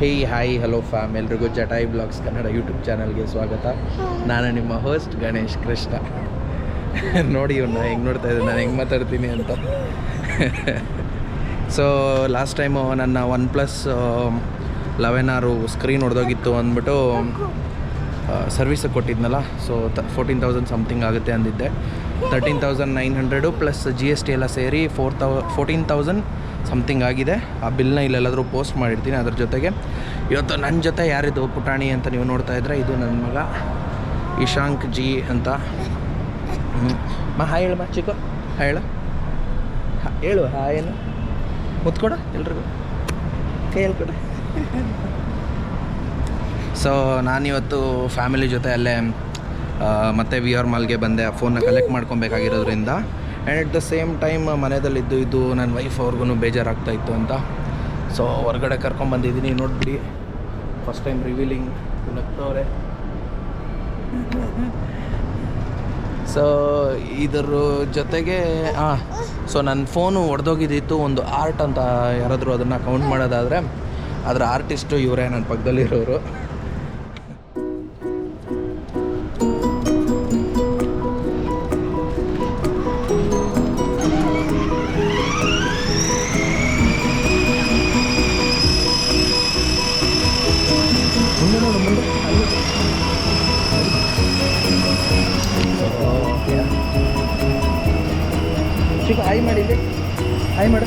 ಹೇ hi hello fam ಎಲ್ರಿಗೂ ಜಟಾಯಿ blogs Kannada YouTube ಚಾನಲ್ಗೆ ಸ್ವಾಗತ. ನಾನು ನಿಮ್ಮ ಹೋಸ್ಟ್ ಗಣೇಶ್ ಕೃಷ್ಣ. ನೋಡಿ ಇವ್ನ ಹೆಂಗೆ ನೋಡ್ತಾ ಇದ್ದೆ ನಾನು ಹೆಂಗೆ ಮಾತಾಡ್ತೀನಿ ಅಂತ. ಸೊ ಲಾಸ್ಟ್ ಟೈಮು ನನ್ನ ಒನ್ ಪ್ಲಸ್ ಲೆವೆನ್ ಆರು ಸ್ಕ್ರೀನ್ ಹೊಡೆದೋಗಿತ್ತು ಅಂದ್ಬಿಟ್ಟು ಸರ್ವಿಸಿಗೆ ಕೊಟ್ಟಿದ್ನಲ್ಲ so the fourteen thousand something ಆಗುತ್ತೆ ಅಂದಿದ್ದೆ. Thirteen thousand nine hundred plus G S T ಎಲ್ಲ ಸೇರಿ four thou fourteen thousand something ಆಗಿದೆ. ಆ ಬಿಲ್ನ ಇಲ್ಲೆಲ್ಲಾದರೂ ಪೋಸ್ಟ್ ಮಾಡಿರ್ತೀನಿ. ಅದ್ರ ಜೊತೆಗೆ ಇವತ್ತು ನನ್ನ ಜೊತೆ ಯಾರಿದು ಪುಟಾಣಿ ಅಂತ ನೀವು ನೋಡ್ತಾ ಇದ್ರೆ ಇದು ನನ್ನ ಮಗ ಇಶಾಂಕ್ ಜಿ ಅಂತ. ಮಾ, ಹಾಯ್ ಹೇಳು ಮಾ, ಚಿಕ್ಕ. ಹಾಯ್ ಹೇಳು. ಹೇಳು ಹಾಯೇನು ಮುತ್ಕೊಡ ಎಲ್ರಿಗೂ. ಕೇಳ್ಕೊಡ. ಕೊಡ ಸೊ ನಾನಿವತ್ತು ಫ್ಯಾಮಿಲಿ ಜೊತೆ ಅಲ್ಲೇ ಮತ್ತೆ ವಿ ಆರ್ ಮಾಲ್ಗೆ ಬಂದೆ. ಆ ಫೋನ್ನ collect ಮಾಡ್ಕೊಬೇಕಾಗಿರೋದ್ರಿಂದ. And at the same time ಮನೆಯಲ್ಲಿದ್ದು ಇದ್ದು ನನ್ನ ವೈಫ್ ಅವ್ರಿಗೂ ಬೇಜಾರಾಗ್ತಾ ಇತ್ತು ಅಂತ. ಸೊ ಹೊರಗಡೆ ಕರ್ಕೊಂಬಂದಿದ್ದೀನಿ ನೋಡಿಬಿಡಿ. ಫಸ್ಟ್ ಟೈಮ್ ರಿವೀಲಿಂಗ್ ನಗ್ತವ್ರೆ ಸೊ ಇದರ ಜೊತೆಗೆ ಹಾಂ ಸೊ ನನ್ನ ಫೋನು ಒಡೆದೋಗಿದ್ದಿತ್ತು. ಒಂದು ಆರ್ಟ್ ಅಂತ ಯಾರಾದರೂ ಅದನ್ನು ಕೌಂಟ್ ಮಾಡೋದಾದರೆ, ಅದರ ಆರ್ಟಿಸ್ಟು ಇವರೇ ನನ್ನ ಪಕ್ಕದಲ್ಲಿರೋರು ಚಿಕ್ಕ ಹಾಯ್ ಹೈ ಮಾಡು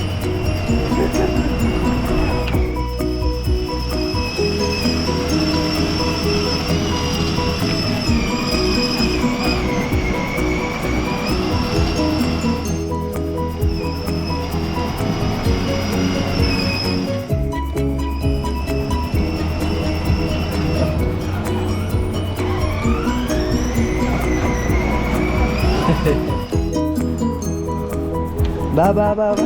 Ba, ba, ba, ba.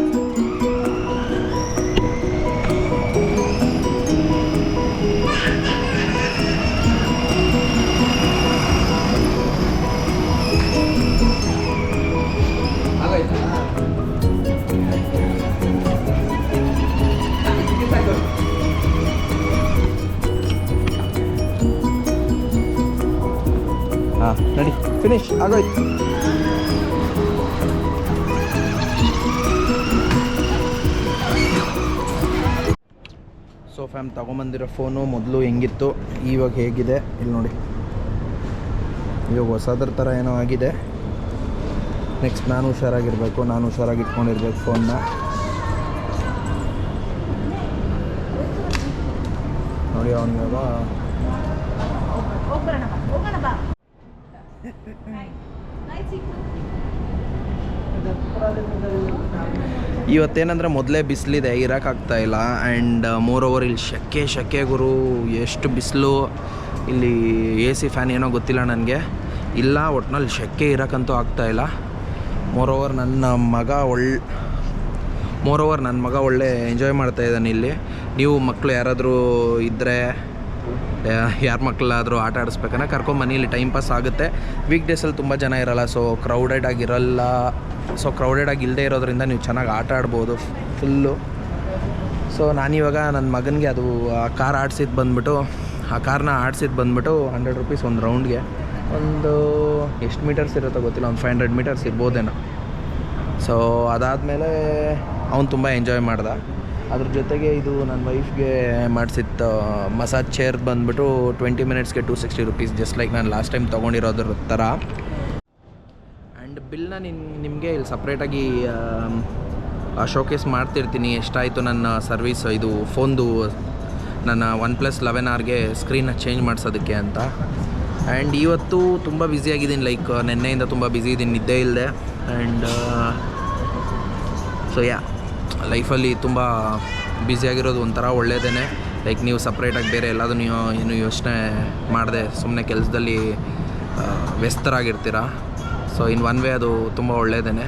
Ah, ready, finish, agad. So fam ತೊಗೊಂಬಂದಿರೋ phone ಮೊದಲು ಹೆಂಗಿತ್ತು ಇವಾಗ ಹೇಗಿದೆ ಇಲ್ಲಿ ನೋಡಿ. ಇವಾಗ ಹೊಸದ್ರ ಥರ ಏನೋ ಆಗಿದೆ. ನೆಕ್ಸ್ಟ್ ನಾನು ಹುಷಾರಾಗಿರಬೇಕು ನಾನು ಹುಷಾರಾಗಿ ಇಟ್ಕೊಂಡಿರ್ಬೇಕು ಫೋನ್ನ ನೋಡಿ ಅವನಿವಾಗ ಇವತ್ತೇನಂದ್ರೆ ಮೊದಲೇ ಬಿಸಿಲಿದೆ ಇರೋಕ್ಕಾಗ್ತಾ ಇಲ್ಲ. ಆ್ಯಂಡ್ ಮೋರ್ ಓವರ್ ಇಲ್ಲಿ ಶೆಕೆ ಶೆಕೆ ಗುರು, ಎಷ್ಟು ಬಿಸಿಲು. ಇಲ್ಲಿ ಎ ಸಿ ಫ್ಯಾನ್ ಏನೋ ಗೊತ್ತಿಲ್ಲ ನನಗೆ. ಇಲ್ಲ, ಒಟ್ನಲ್ಲಿ ಶೆಕೆ ಇರೋಕ್ಕಂತೂ ಆಗ್ತಾ ಇಲ್ಲ. ಮೋರ್ ಓವರ್ ನನ್ನ ಮಗ ಒಳ್ಳೆ ಮೋರ್ ಓವರ್ ನನ್ನ ಮಗ ಒಳ್ಳೆ ಎಂಜಾಯ್ ಮಾಡ್ತಾ ಇದ್ದಾನೆ ಇಲ್ಲಿ. ನೀವು ಮಕ್ಕಳು ಯಾರಾದರೂ ಇದ್ದರೆ ಯಾರ ಮಕ್ಕಳಾದರೂ ಆಟ ಆಡಿಸ್ಬೇಕಂದ್ರೆ ಕರ್ಕೊಂಡು ಮನೇಲಿ ಟೈಮ್ ಪಾಸ್ ಆಗುತ್ತೆ. ವೀಕ್ ಡೇಸಲ್ಲಿ ತುಂಬ ಜನ ಇರಲ್ಲ ಸೊ ಕ್ರೌಡೆಡ್ ಆಗಿರಲ್ಲ. ಸೊ ಕ್ರೌಡೆಡ್ ಆಗಿ ಇಲ್ಲದೆ ಇರೋದ್ರಿಂದ ನೀವು ಚೆನ್ನಾಗಿ ಆಟ ಆಡ್ಬೋದು ಫುಲ್ಲು ಸೊ ನಾನಿವಾಗ ನನ್ನ ಮಗನಿಗೆ ಅದು, ಆ ಕಾರ್ ಆಡಿಸಿದ್ದು ಬಂದ್ಬಿಟ್ಟು, ಆ ಕಾರ್ನ ಆಡಿಸಿದ್ದು ಬಂದ್ಬಿಟ್ಟು ಹಂಡ್ರೆಡ್ ರುಪೀಸ್ ಒಂದು ರೌಂಡ್ಗೆ ಒಂದು ಎಷ್ಟು ಮೀಟರ್ಸ್ ಇರುತ್ತೋ ಗೊತ್ತಿಲ್ಲ, ಒಂದು ಫೈವ್ ಹಂಡ್ರೆಡ್ ಮೀಟರ್ಸ್ ಇರ್ಬೋದೇನೋ. ಸೊ ಅದಾದಮೇಲೆ ಅವ್ನು ತುಂಬ ಎಂಜಾಯ್ ಮಾಡ್ದ. ಅದ್ರ ಜೊತೆಗೆ ಇದು ನನ್ನ ವೈಫ್ಗೆ ಮಾಡಿಸಿತ್ತು ಮಸಾಜ್ ಚೇರ್ ಬಂದ್ಬಿಟ್ಟು twenty ಮಿನಿಟ್ಸ್ಗೆ two sixty rupees just like ನಾನು ಲಾಸ್ಟ್ ಟೈಮ್ ತೊಗೊಂಡಿರೋದ್ರ ಥರ ಆ್ಯಂಡ್ ಬಿಲ್ನ ನಿನ್, ನಿಮಗೆ ಇಲ್ಲಿ ಸಪ್ರೇಟಾಗಿ ಶೋಕೇಸ್ ಮಾಡ್ತಿರ್ತೀನಿ. ಎಷ್ಟಾಯಿತು ನನ್ನ ಸರ್ವಿಸ್ ಇದು ಫೋನ್ದು ನನ್ನ ಒನ್ ಪ್ಲಸ್ ಲೆವೆನ್ ಆರ್ಗೆ ಸ್ಕ್ರೀನ್ನ ಚೇಂಜ್ ಮಾಡಿಸೋದಕ್ಕೆ ಅಂತ. ಆ್ಯಂಡ್ ಇವತ್ತು ತುಂಬ ಬ್ಯುಸಿಯಾಗಿದ್ದೀನಿ ಲೈಕ್ ನಿನ್ನೆಯಿಂದ ತುಂಬ ಬ್ಯುಸಿ ಇದ್ದೀನಿ ನಿದ್ದೆ ಇಲ್ಲದೆ ಆ್ಯಂಡ್ ಸೊ ಯಾ ಲೈಫಲ್ಲಿ ತುಂಬ ಬ್ಯುಸಿಯಾಗಿರೋದು ಒಂಥರ ಒಳ್ಳೆಯದೇ ಲೈಕ್ ನೀವು ಸಪ್ರೇಟಾಗಿ ಬೇರೆ ಎಲ್ಲದೂ ನೀವು ಏನು ಯೋಚನೆ ಮಾಡದೆ ಸುಮ್ಮನೆ ಕೆಲಸದಲ್ಲಿ ವ್ಯಸ್ತರಾಗಿರ್ತೀರ? ಸೊ ಇನ್ ಒನ್ ವೇ ಅದು ತುಂಬ ಒಳ್ಳೆಯದೇ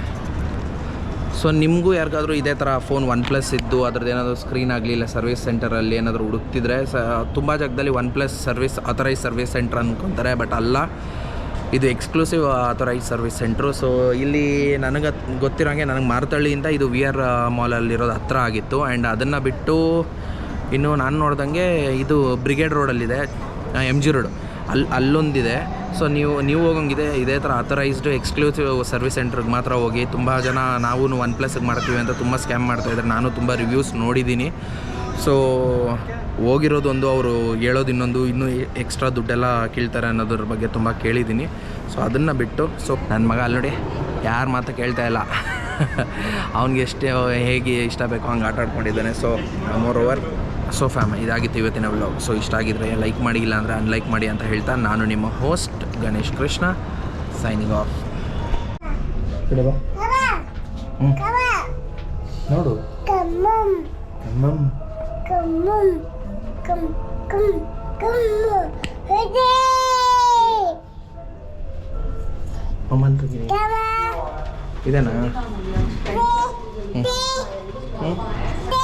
ಸೊ ನಿಮಗೂ ಯಾರಿಗಾದ್ರೂ ಇದೇ ಥರ ಫೋನ್ ಒನ್ ಪ್ಲಸ್ ಇದ್ದು, ಅದ್ರದ್ದು ಏನಾದರೂ ಸ್ಕ್ರೀನ್ ಆಗಲಿ ಇಲ್ಲ ಸರ್ವಿಸ್ ಸೆಂಟರಲ್ಲಿ ಏನಾದರೂ ಹುಡುಕ್ತಿದ್ರೆ, ಸ, ತುಂಬ ಜಾಗದಲ್ಲಿ one plus service authorise service centre ಅಂದ್ಕೊತಾರೆ but ಅಲ್ಲ ಇದು exclusive authorise service centre so ಇಲ್ಲಿ ನನಗೆ ಗೊತ್ತಿರೋಂಗೆ ನನಗೆ ಮಾರುತಳ್ಳಿಯಿಂದ ಇದು ವಿ ಆರ್ ಮಾಲಲ್ಲಿರೋದು ಹತ್ರ ಆಗಿತ್ತು. ಆ್ಯಂಡ್ ಅದನ್ನು ಬಿಟ್ಟು ಇನ್ನು ನಾನು ನೋಡ್ದಂಗೆ ಇದು ಬ್ರಿಗೇಡ್ ರೋಡಲ್ಲಿದೆ ಎಂ ಜಿ ರೋಡ್ ಅಲ್ಲಿ ಅಲ್ಲೊಂದಿದೆ. ಸೊ ನೀವು ನೀವು ಹೋಗಂಗಿದೆ, ಇದೇ ಥರ ಅಥರೈಸ್ಡ್ ಎಕ್ಸ್ಕ್ಲೂಸಿವ್ ಸರ್ವಿಸ್ ಸೆಂಟ್ರಿಗೆ ಮಾತ್ರ ಹೋಗಿ. ತುಂಬ ಜನ ನಾವು ಒನ್ ಪ್ಲಸ್ಗೆ ಮಾಡ್ತೀವಿ ಅಂತ ತುಂಬ ಸ್ಕ್ಯಾಮ್ ಮಾಡ್ತಾಯಿದ್ದಾರೆ ನಾನು ತುಂಬ ರಿವ್ಯೂಸ್ ನೋಡಿದ್ದೀನಿ. ಸೊ ಹೋಗಿರೋದೊಂದು ಅವರು ಹೇಳೋದು ಇನ್ನೊಂದು ಇನ್ನೂ ಎಕ್ಸ್ಟ್ರಾ ದುಡ್ಡೆಲ್ಲ ಕೀಳ್ತಾರೆ ಅನ್ನೋದ್ರ ಬಗ್ಗೆ ತುಂಬ ಕೇಳಿದ್ದೀನಿ. ಸೊ ಅದನ್ನು ಬಿಟ್ಟು ಸೊ ನನ್ನ ಮಗ ಅಲ್ಲಿ ನೋಡಿ ಯಾರ ಮಾತು ಕೇಳ್ತಾ ಇಲ್ಲ. ಅವ್ನಿಗೆ ಎಷ್ಟು ಹೇಗೆ ಇಷ್ಟ ಬೇಕೋ ಹಂಗೆ ಆಟ ಆಡ್ಕೊಂಡಿದ್ದಾನೆ. So more over so fam ಇದಾಗಿತ್ತು ಇವತ್ತಿನ ವ್ಲಾಗ್ ಸೊ ಇಷ್ಟ ಆಗಿದ್ರೆ ಲೈಕ್ ಮಾಡಿ ಇಲ್ಲ ಅಂದರೆ ಅನ್ಲೈಕ್ ಮಾಡಿ ಅಂತ ಹೇಳ್ತಾ ನಾನು ನಿಮ್ಮ host Ganesh Krishna signing off ನೋಡು. 금무 금금 금무 그지? 어, 엄만두기 이래나? 네. 응? 네. 응? 네.